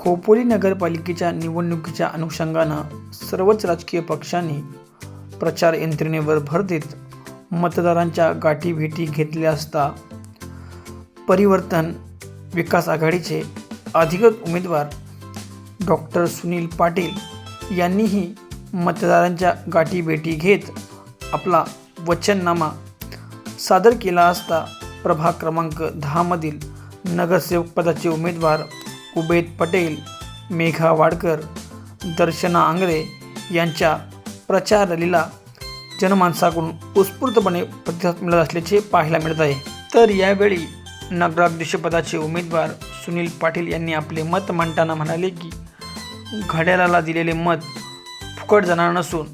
खोपोली नगरपालिकेच्या निवडणुकीच्या अनुषंगानं सर्वच राजकीय पक्षांनी प्रचार यंत्रणेवर भर देत मतदारांच्या गाठीभेटी घेतल्या असता परिवर्तन विकास आघाडीचे अधिकृत उमेदवार डॉक्टर सुनील पाटील यांनीही मतदारांच्या गाठीभेटी घेत आपला वचननामा सादर केला असता प्रभाग क्रमांक दहामधील नगरसेवक पदाचे उमेदवार उबेद पटेल मेघा वाडकर दर्शना आंगरे यांच्या प्रचार रॅलीला जनमानसाकडून उत्स्फूर्तपणे प्रतिसाद मिळत असल्याचे पाहायला मिळत आहे. तर यावेळी नगराध्यक्षपदाचे उमेदवार सुनील पाटील यांनी आपले मत मांडताना म्हणाले की घड्याळाला दिलेले मत फुकट जाणार नसून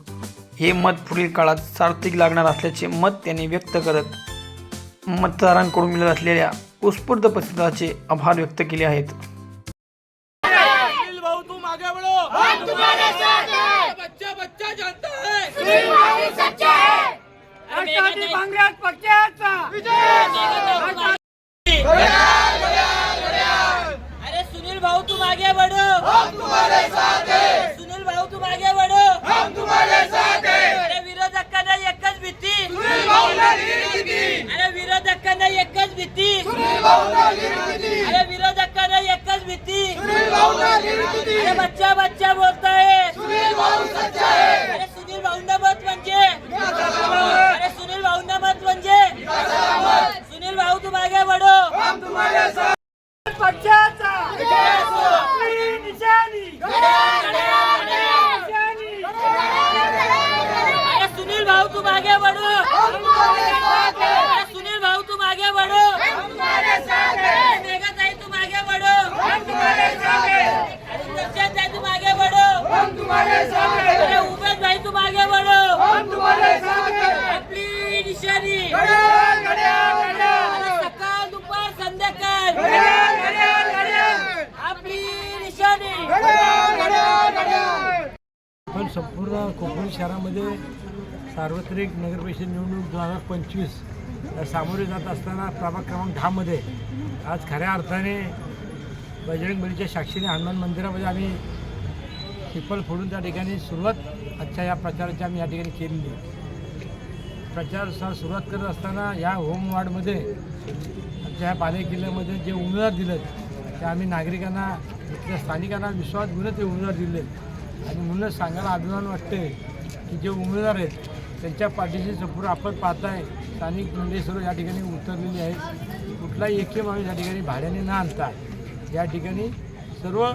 हे मत पुढील काळात सार्थक लागणार असल्याचे मत त्यांनी व्यक्त करत मतदारांकडून मिळत असलेल्या उत्स्फूर्त प्रतिसादाचे आभार व्यक्त केले आहेत. भाऊ तुम आगे बढ़ो हम तुम्हारे साथ हैं बच्चा बच्चा जानता है सुनील सच्चा है राष्ट्रवादी काँग्रेस पक्षाचा. अरे सुनील भाऊ तुम आगे बढ़ो हम तुम्हारे साथ हैं. सुनील भाऊ तुम आगे बढ़ो हम तुम्हारे साथ हैं. अरे विरोधकांना एकच भीती. सुनील भाऊला अरे विरोधकांना एकच भीती. सुनील भाऊला अरे अरे बच्चा बच्चा बोलता है सुनील भाऊ सच्चा है अरे सुनील भाऊंना मत म्हणजे अरे सुनील भाऊंना मत म्हणजे सुनील भाऊ तुम आगे बढ़ो हम तुम्हारे साथ पक्षाचा आपली निशाणी निशाणी. अरे सुनील भाऊ तुम आगे बढ़ो अरे सुनील भाऊ तुम आगे बढ़ो अरे मेघा ताई तुम आगे बढ़ो अरे दर्शन ताई तुम आगे बढ़ो अरे उमेश भाई तुम आगे बढ़ो आपली निशाणी अरे सकाळ दुपार संध्याकाळ आपली निशाणी पण संपूर्ण कोकण शहरामध्ये सार्वत्रिक नगरपरिषद निवडणूक दोन हजार पंचवीस सामोरे जात असताना प्रभाग क्रमांक दहामध्ये आज खऱ्या अर्थाने बजरंग बलीच्या साक्षीने हनुमान मंदिरामध्ये आम्ही पिपल फोडून त्या ठिकाणी सुरुवात आजच्या या प्रचाराची आम्ही या ठिकाणी केलेली प्रचार सुरुवात करत असताना या होम वार्डमध्ये आमच्या ह्या बाले किल्ल्यामध्ये जे उमेदवार दिलेत ते आम्ही नागरिकांना इथल्या स्थानिकांना विश्वास घेऊन ते उमेदवार दिले आणि म्हणूनच सांगायला अभिमान वाटते की जे उमेदवार आहेत त्यांच्या पाठीशी संपूर्ण आपण पाहताय स्थानिक मंडळी सर्व या ठिकाणी उतरलेली आहेत. कुठलाही एकही माणूस या ठिकाणी भाड्याने न आणता या ठिकाणी सर्व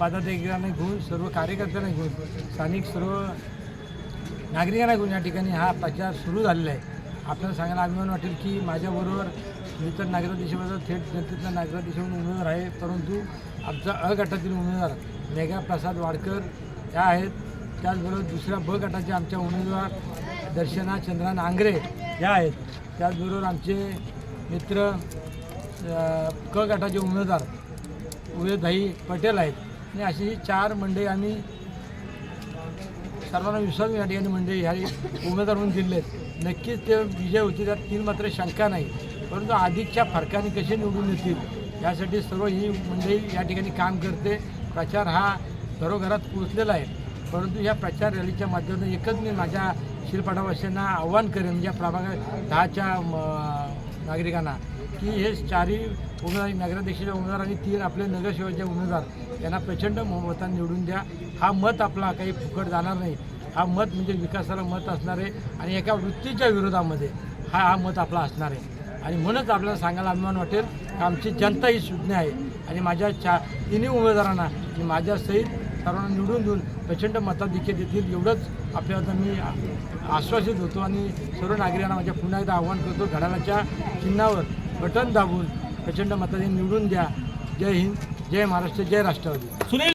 पदाधिकाऱ्यांना घेऊन सर्व कार्यकर्त्यांना घेऊन स्थानिक सर्व नागरिकांना घेऊन या ठिकाणी हा प्रचार सुरू झालेला आहे. आपल्याला सांगायला अभिमान वाटेल की माझ्याबरोबर मी तर नगराध्यक्षपदा थेट जनतेतला नगराध्यक्ष म्हणून उमेदवार आहे परंतु आमचा अ गटातील उमेदवार मेघा प्रसाद वाडकर ह्या आहेत. त्याचबरोबर दुसऱ्या ब गटाचे आमच्या उमेदवार दर्शना चंद्रा आंग्रे या आहेत. त्याचबरोबर आमचे मित्र क गटाचे उमेदवार उदयभाई पटेल आहेत. आणि अशी ही चार मंडळी आम्ही सर्वांना विश्वास या ठिकाणी म्हणजे ह्या उमेदवार म्हणून दिले आहेत. नक्कीच ते विजय होतील त्यात तीन मात्र शंका नाही. परंतु अधिकच्या फरकाने कसे निवडून येतील यासाठी सर्व ही मंडळी या ठिकाणी काम करते. प्रचार हा घरोघरात पोचलेला आहे. परंतु या प्रचार रॅलीच्या माध्यमातून एकच मी माझ्या शिरपाटावासियांना आव्हान करेन म्हणजे प्रभाग दहाच्या म, नागरिकांना की हे चारही उमेदवार नगराध्यक्षाचे उमेदवार आणि तीन आपले नगरसेवकाचे उमेदवार यांना प्रचंड मतांनी निवडून द्या. हा मत आपला काही फुकट जाणार नाही. हा मत म्हणजे विकासाला मत असणार आहे आणि एका वृत्तीच्या विरोधामध्ये हा हा मत आपला असणार आहे. आणि म्हणूनच आपल्याला सांगायला अभिमान वाटेल की आमची जनता ही सुज्ञ आहे. आणि माझ्या चा तिन्ही उमेदवारांना माझ्या सहित सर्वांना निवडून देऊन प्रचंड मताधिक्य देतील एवढंच आपल्याला मी आश्वासित होतो आणि सर्व नागरिकांना माझ्या पुन्हा एकदा आव्हान करतो घडाळाच्या चिन्हावर बटन दाबून प्रचंड मताधिक निवडून द्या. जय हिंद जय महाराष्ट्र जय राष्ट्रवादी. सुनील